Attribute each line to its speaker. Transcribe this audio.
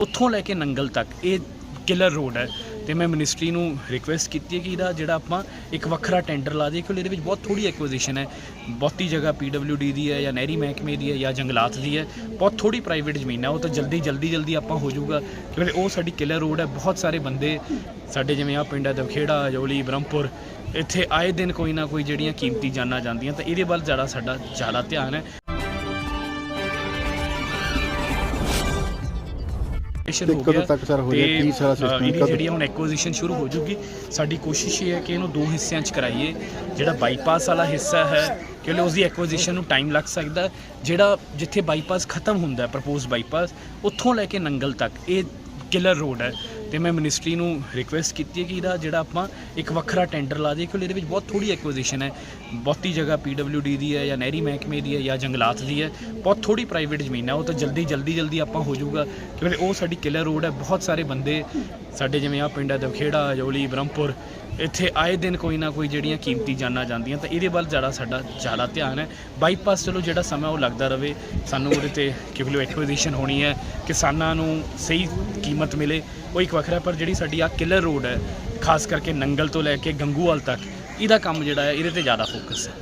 Speaker 1: ਉੱਥੋਂ ਲੈ ਕੇ ਨੰਗਲ ਤੱਕ, ਇਹ ਕਿਲਰ ਰੋਡ ਹੈ। ਤੇ ਮੈਂ ਮਿਨਿਸਟਰੀ ਨੂੰ ਰਿਕੁਐਸਟ ਕੀਤੀ ਹੈ ਕਿ ਇਹਦਾ ਜਿਹੜਾ ਆਪਾਂ ਇੱਕ ਵੱਖਰਾ ਟੈਂਡਰ ਲਾ ਦਈਏ, ਕਿਉਂਕਿ ਇਹਦੇ ਵਿੱਚ ਬਹੁਤ ਥੋੜੀ ਐਕੁਜੀਸ਼ਨ ਹੈ। ਬਹੁਤੀ ਜਗ੍ਹਾ ਡੀ ਦੀ ਹੈ ਜਾਂ ਨਹਿਰੀ ਮਹਿਕਮੇ ਦੀ ਹੈ ਜਾਂ ਜੰਗਲਾਤ ਦੀ ਹੈ। ਬਹੁਤ ਥੋੜੀ ਪ੍ਰਾਈਵੇਟ ਜ਼ਮੀਨ ਹੈ, ਉਹ ਤਾਂ ਜਲਦੀ ਜਲਦੀ ਜਲਦੀ ਆਪਾਂ ਹੋ ਜਾਊਗਾ। ਕਿਉਂਕਿ ਉਹ ਸਾਡੀ ਕਿਲਰ ਰੋਡ ਹੈ, ਬਹੁਤ ਸਾਰੇ ਬੰਦੇ ਸਾਡੇ ਜਿਵੇਂ ਆ ਪਿੰਡ ਹੈ ਦਵਖੇੜਾ ਜੋਲੀ, ਬ੍ਰਹਮਪੁਰ, ਇੱਥੇ ਆਏ ਦਿਨ ਕੋਈ ਨਾ ਕੋਈ ਜਿਹੜੀਆਂ ਕੀਮਤੀ ਜਾਨਾਂ ਜਾਂਦੀਆਂ, ਤਾਂ ਇਹਦੇ ਵੱਲ ਜ਼ਿਆਦਾ ਸਾਡਾ ਜ਼ਿਆਦਾ ਧਿਆਨ ਹੈ।
Speaker 2: ਤੇ ਕਦੋਂ ਤੱਕ ਸਰ ਹੋ ਜਾਏ? ਕੀ ਸਾਰਾ system
Speaker 1: ਇਹਦੀ
Speaker 2: ਕਦੋਂ?
Speaker 1: ਜਿਹੜੀ ਹੁਣ ਐਕੁਜੀਸ਼ਨ ਸ਼ੁਰੂ ਹੋ ਜੂਗੀ ਸਾਡੀ ਕੋਸ਼ਿਸ਼ ਇਹ ਹੈ ਕਿ ਇਹਨੂੰ ਦੋ ਹਿੱਸਿਆਂ 'ਚ ਕਰਾਈਏ ਜਿਹੜਾ ਬਾਈਪਾਸ ਵਾਲਾ ਹਿੱਸਾ ਹੈ ਕਿਉਂਕਿ ਉਸ ਦੀ ਐਕੁਜੀਸ਼ਨ ਨੂੰ ਟਾਈਮ ਲੱਗ ਸਕਦਾ ਹੈ। ਜਿਹੜਾ ਜਿੱਥੇ ਬਾਈਪਾਸ ਖਤਮ ਹੁੰਦਾ ਹੈ ਪ੍ਰਪੋਜ਼ ਬਾਈਪਾਸ ਉੱਥੋਂ ਲੈ ਕੇ ਨੰਗਲ ਤੱਕ ਇਹ ਕਿਲਰ ਰੋਡ ਹੈ ਤੇ ਮੈਂ ਮਿਨਿਸਟਰੀ ਨੂੰ ਰਿਕੁਐਸਟ ਕੀਤੀ ਹੈ ਕਿ ਇਹਦਾ ਜਿਹੜਾ ਆਪਾਂ ਇੱਕ ਵੱਖਰਾ ਟੈਂਡਰ ਲਾ ਦਈਏ, ਕਿਉਂਕਿ ਇਹਦੇ ਵਿੱਚ ਬਹੁਤ ਥੋੜੀ ਐਕੁਜੀਸ਼ਨ ਹੈ। ਬਹੁਤੀ ਜਗ੍ਹਾ ਡੀ ਦੀ ਹੈ ਜਾਂ ਨਹਿਰੀ ਮਹਿਕਮੇ ਦੀ ਹੈ ਜਾਂ ਜੰਗਲਾਤ ਦੀ ਹੈ। ਬਹੁਤ ਥੋੜੀ ਪ੍ਰਾਈਵੇਟ ਜ਼ਮੀਨ ਹੈ, ਉਹ ਤਾਂ ਜਲਦੀ ਜਲਦੀ ਜਲਦੀ ਆਪਾਂ ਹੋ ਜਾਊਗਾ। ਕਿਉਂਕਿ ਉਹ ਸਾਡੀ ਕਿਲਰ ਰੋਡ ਹੈ, ਬਹੁਤ ਸਾਰੇ ਬੰਦੇ ਸਾਡੇ ਜਿਵੇਂ ਆ ਪਿੰਡ ਹੈ ਦਵਖੇੜਾ, ਜੋਲੀ, ਬ੍ਰਹਮਪੁਰ ਇੱਥੇ ਆਏ ਦਿਨ ਕੋਈ ਨਾ ਕੋਈ ਜਿਹੜੀਆਂ ਕੀਮਤੀ ਜਾਨਾਂ ਜਾਂਦੀਆਂ ਤਾਂ ਇਹਦੇ ਵੱਲ ਜ਼ਿਆਦਾ ਸਾਡਾ ਜ਼ਿਆਦਾ ਧਿਆਨ ਹੈ। ਬਾਈਪਾਸ ਚਲੋ ਜਿਹੜਾ ਸਮਾਂ ਉਹ ਲੱਗਦਾ ਰਵੇ, ਸਾਨੂੰ ਉਹਦੇ ਤੇ ਕਿਵਲੋ ਐਕੁਜੀਸ਼ਨ ਹੋਣੀ ਹੈ, ਕਿਸਾਨਾਂ ਨੂੰ ਸਹੀ ਕੀਮਤ ਮਿਲੇ, ਉਹ ਇੱਕ ਵੱਖਰਾ ਪਰ ਜਿਹੜੀ ਸਾਡੀ ਆ ਕਿਲਰ ਰੋਡ ਹੈ, ਖਾਸ ਕਰਕੇ ਨੰਗਲ ਤੋਂ ਲੈ ਕੇ ਗੰਗੂਵਾਲ ਤੱਕ, ਇਹਦਾ ਕੰਮ ਜਿਹੜਾ ਹੈ, ਇਹਦੇ ਤੇ ਜ਼ਿਆਦਾ ਫੋਕਸ ਹੈ।